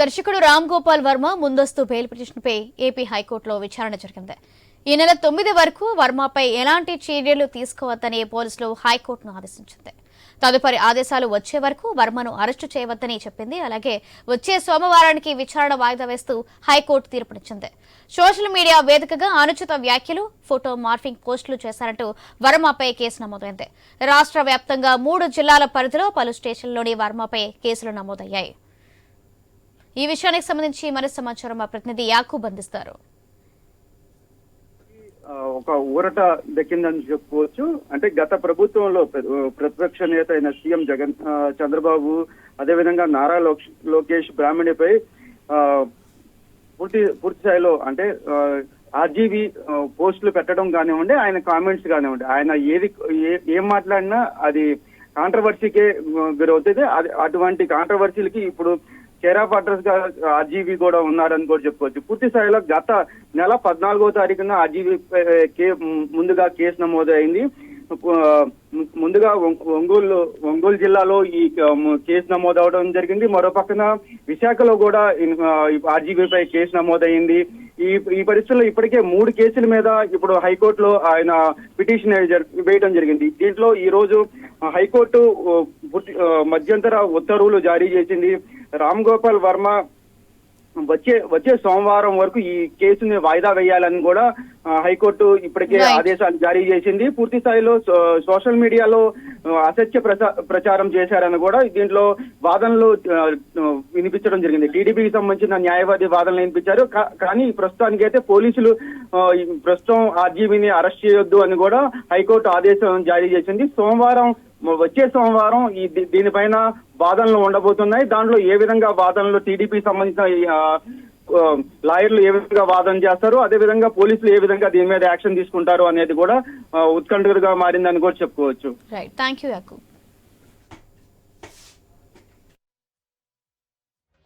దర్శకుడు రామ్ గోపాల్ వర్మ ముందస్తు బెయిల్ పిటిషన్పై ఏపీ హైకోర్టులో విచారణ జరిగింది. ఈ నెల తొమ్మిది వరకు వర్మపై ఎలాంటి చర్యలు తీసుకోవద్దని పోలీసులు హైకోర్టును ఆదేశించింది. తదుపరి ఆదేశాలు వచ్చే వరకు వర్మను అరెస్టు చేయవద్దని చెప్పింది. అలాగే వచ్చే సోమవారానికి విచారణ వాయిదా వేస్తూ హైకోర్టు తీర్పునిచ్చింది. సోషల్ మీడియా వేదికగా అనుచిత వ్యాఖ్యలు ఫోటో మార్ఫింగ్ పోస్టులు చేశారంటూ వర్మపై కేసు నమోదైంది. రాష్ట్ర వ్యాప్తంగా మూడు జిల్లాల పరిధిలో పలు స్టేషన్లోని వర్మపై కేసులు నమోదయ్యాయి. ఈ విషయానికి సంబంధించి మరింత సమాచారం మా ప్రతినిధి యాకూబ్ అందిస్తారు. ఒక ఊరట దక్కిందని చెప్పుకోవచ్చు. అంటే గత ప్రభుత్వంలో ప్రతిపక్ష నేత అయిన సీఎం జగన్ చంద్రబాబు అదేవిధంగా నారా లోకేష్ బ్రాహ్మణిపై పూర్తి పూర్తి స్థాయిలో అంటే ఆర్జీబీ పోస్టులు పెట్టడం కానివ్వండి ఆయన కామెంట్స్ కానివ్వండి. ఆయన ఏది ఏ- ఏం మాట్లాడినా అది కాంట్రవర్సీకే గురవుతుంది. అది అటువంటి కాంట్రవర్సీలకి ఇప్పుడు కేరాఫ్ అడ్రస్గా ఆర్జీబీ కూడా ఉన్నారని కూడా చెప్పుకోవచ్చు. పూర్తి స్థాయిలో గత నెల పద్నాలుగో తారీఖున ఆర్జీబీ కే ముందుగా కేసు నమోదు అయింది ముందుగా ఒంగోలు ఒంగోలు జిల్లాలో ఈ కేసు నమోదు అవడం జరిగింది. మరో పక్కన విశాఖలో కూడా ఆర్జీబీపై కేసు నమోదైంది. ఈ ఈ పరిస్థితుల్లో ఇప్పటికే మూడు కేసుల మీద ఇప్పుడు హైకోర్టులో ఆయన పిటిషన్ వేయడం జరిగింది. దీంట్లో ఈ రోజు హైకోర్టు మధ్యంతర ఉత్తర్వులు జారీ చేసింది. రామ్ గోపాల్ వర్మ వచ్చే వచ్చే సోమవారం వరకు ఈ కేసుని వాయిదా వేయాలని కూడా హైకోర్టు ఇప్పటికే. ఆదేశాలు జారీ చేసింది. పూర్తి స్థాయిలో సోషల్ మీడియాలో అసత్య ప్రచా- ప్రచారం చేశారని కూడా దీంట్లో వాదనలు వినిపించడం జరిగింది. టీడీపీకి సంబంధించిన న్యాయవాది వాదనలు వినిపించారు. కానీ ప్రస్తుతానికి అయితే పోలీసులు ప్రస్తుతం ఆర్జీబీని అరెస్ట్ చేయొద్దు అని కూడా హైకోర్టు ఆదేశం జారీ చేసింది. సోమవారం వచ్చే సోమవారం ఈ దీనిపైన వాదనలు ఉండబోతున్నాయి. దాంట్లో ఏ విధంగా వాదనలు టీడీపీ సంబంధించిన లాయర్లు ఏ విధంగా వాదన చేస్తారు అదే విధంగా పోలీసులు ఏ విధంగా దీని మీద యాక్షన్ తీసుకుంటారు అనేది కూడా ఉత్కంఠగా మారిందని కూడా చెప్పుకోవచ్చు. Right thank you